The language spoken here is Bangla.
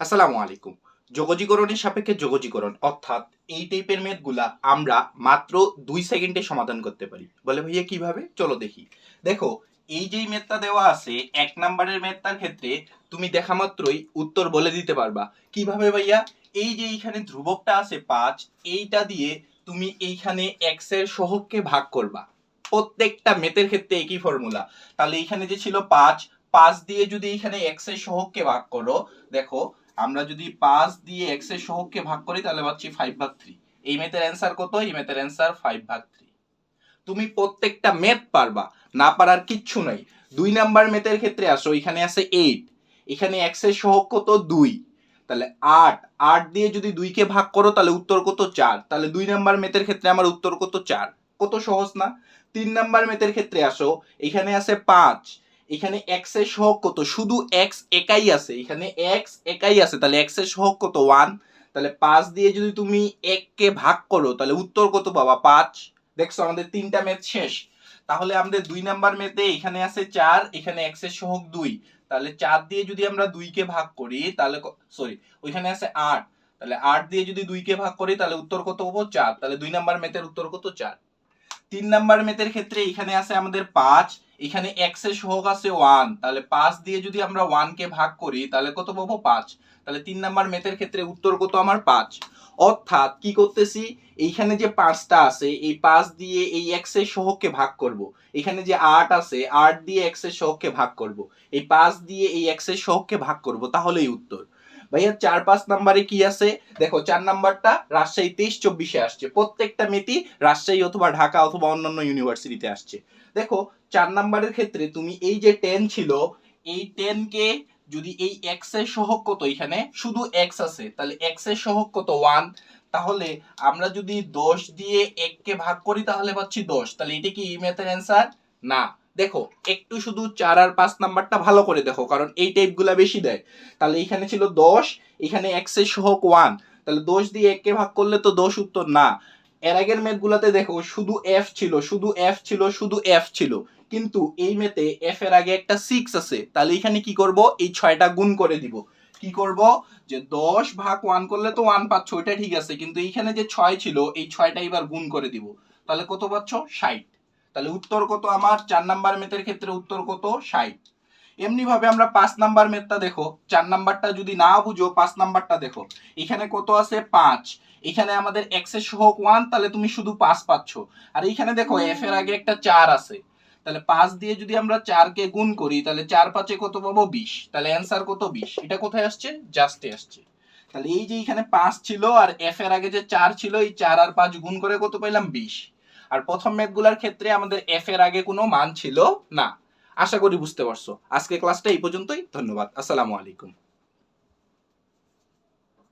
আসসালামু আলাইকুম। যোগজীকরণের সাপেক্ষে যোগজীকরণ, অর্থাৎ এই টাইপের ম্যাথগুলা আমরা মাত্র দুই সেকেন্ডে সমাধান করতে পারি। বলে ভাইয়া, কীভাবে? চলো দেখি। দেখো, এই যেই ম্যাথটা দেওয়া আছে, এক নাম্বারের ম্যাথটার ক্ষেত্রে তুমি দেখা মাত্রই উত্তর বলে দিতে পারবা। কীভাবে ভাইয়া? এই যে এইখানে ধ্রুবকটা আছে পাঁচ, এইটা দিয়ে তুমি এইখানে এক্সের সহগকে ভাগ করবা। প্রত্যেকটা ম্যাথের ক্ষেত্রে একই ফর্মুলা তাহলে এইখানে যে ছিল পাঁচ পাঁচ দিয়ে যদি এইখানে এক্সের সহগকে ভাগ করো, দেখো আমরা যদি পাঁচ দিয়ে এক্সের সহগকে ভাগ করি, তাহলে পাচ্ছি ফাইভ ভাগ থ্রি এই মেথের অ্যান্সার কত? এই মেথের অ্যান্সার ফাইভ ভাগ থ্রি তুমি প্রত্যেকটা মেথ পারবা, না পারার কিচ্ছু নাই। দুই নাম্বার মেথের ক্ষেত্রে আসো, এখানে আছে এইট এখানে এক্সের সহগ কত? দুই। তাহলে আট। আট দিয়ে যদি দুইকে ভাগ করো, তাহলে উত্তর কত? চার। তাহলে দুই নাম্বার মেথের ক্ষেত্রে আমার উত্তর কত? চার। কত সহজ না? তিন নাম্বার মেথের ক্ষেত্রে আসো, এখানে আছে পাঁচ। এখানে এক্সের সহগ কত? শুধু এক্স একাই আছে। এখানে এক্স একাই আছে। তাহলে এক্সের সহগ কত? ওয়ান তাহলে পাঁচ দিয়ে যদি তুমি এককে ভাগ করো, তাহলে উত্তর কত পাবা? পাঁচ। দেখছ, আমাদের তিনটা ম্যাথ শেষ। তাহলে আমাদের দুই নাম্বার মেথে এখানে আছে চার, এখানে এক্সের সহগ দুই। তাহলে চার দিয়ে যদি আমরা দুইকে ভাগ করি, তাহলে সরি ওইখানে আছে আট। তাহলে আট দিয়ে যদি দুইকে ভাগ করি, তাহলে উত্তর কত পাবো? চার। তাহলে দুই নাম্বার মেথের উত্তর কত? চার। তিন নাম্বার মেথের ক্ষেত্রে এখানে আছে আমাদের পাঁচ। এখানে এক্সের সহগ আছে ওয়ান তাহলে পাঁচ দিয়ে যদি আমরা ওয়ান কে ভাগ করি, তাহলে কত পাবো পাঁচ? তাহলে তিন নাম্বার মেথের ক্ষেত্রে উত্তর কত আমার পাঁচ? অর্থাৎ কি করতেছি? এইখানে যে পাঁচটা আছে, এই পাঁচ দিয়ে এই এক্সের সহগকে ভাগ করব। এখানে যে আট আছে, আট দিয়ে এক্সের সহগকে ভাগ করব। এই পাঁচ দিয়ে এই এক্সের সহগকে ভাগ করব, তাহলেই উত্তর। ভাইয়া চার পাঁচ নাম্বারে কি আছে? দেখো, চার নাম্বারটা রাজশাহী তেইশ চব্বিশে আসছে। প্রত্যেকটা মেথি রাজশাহী অথবা ঢাকা অথবা অন্যান্য ইউনিভার্সিটিতে আসছে। দেখো, চার নাম্বারের ক্ষেত্রে তুমি এই যে টেন ছিল, এই টেন কে যদি এই এক্সের সহগ কত এখানে? শুধু এক্স আছে। তাহলে এক্সের সহগ কত? ওয়ান তাহলে আমরা যদি দশ দিয়ে এককে ভাগ করি, তাহলে পাচ্ছি দশ। তাহলে এটা কি এই ম্যাথের অ্যান্সার না। দেখো, একটু শুধু চার আর পাঁচ নাম্বারটা ভালো করে দেখো, কারণ এই টাইপগুলা বেশি দেয়। তাহলে এখানে ছিল দশ, এখানে এক্সের সহগ ওয়ান তাহলে দশ দিয়ে এককে ভাগ করলে তো দশ উত্তর না। এর আগের ম্যাথগুলোতে দেখো, শুধু এফ ছিল, শুধু এফ ছিল, শুধু এফ ছিল। কিন্তু এই মেতে এফ এর আগে একটা সিক্স আছে। তাহলে এখানে কি করব? এই ছয়টা গুণ করে দিব। কি করব? যে দশ ভাগ ওয়ান করলে তো ওয়ান পাচ্ছ, ওইটা ঠিক আছে। কিন্তু এইখানে যে ছয় ছিল, এই ছয়টা এবার গুণ করে দিব। তাহলে কত পাচ্ছ? ষাট। তাহলে উত্তর কত আমার? চার নাম্বার মেথের ক্ষেত্রে উত্তর কত? ষাট। এমনি ভাবে আমরা পাঁচ নাম্বার মেথটা দেখো চার নাম্বারটা যদি না বুঝো পাঁচ নাম্বারটা দেখো। এখানে কত আছে? পাঁচ। এখানে আমাদের এক্সের সহগ ওয়ান তাহলে তুমি শুধু পাঁচ পাচ্ছ। আর এইখানে দেখো এফ এর আগে একটা চার আছে। তাহলে পাঁচ দিয়ে যদি আমরা চারকে গুণ করি তাহলে চার পাঁচে কত পাবো? বিশ। তাহলে অ্যান্সার কত? বিশ। এটা কোথায় আসছে? জাস্টে আসছে। তাহলে এই যে এখানে পাঁচ ছিল আর এফ এর আগে যে চার ছিল এই চার আর পাঁচ গুণ করে কত পাইলাম? বিশ। আর প্রথম ম্যাথগুলার ক্ষেত্রে আমাদের এফ এর আগে কোনো মান ছিল না। আশা করি বুঝতে পারছ। আজকে ক্লাসটা এই পর্যন্তই। ধন্যবাদ। আসসালামু আলাইকুম।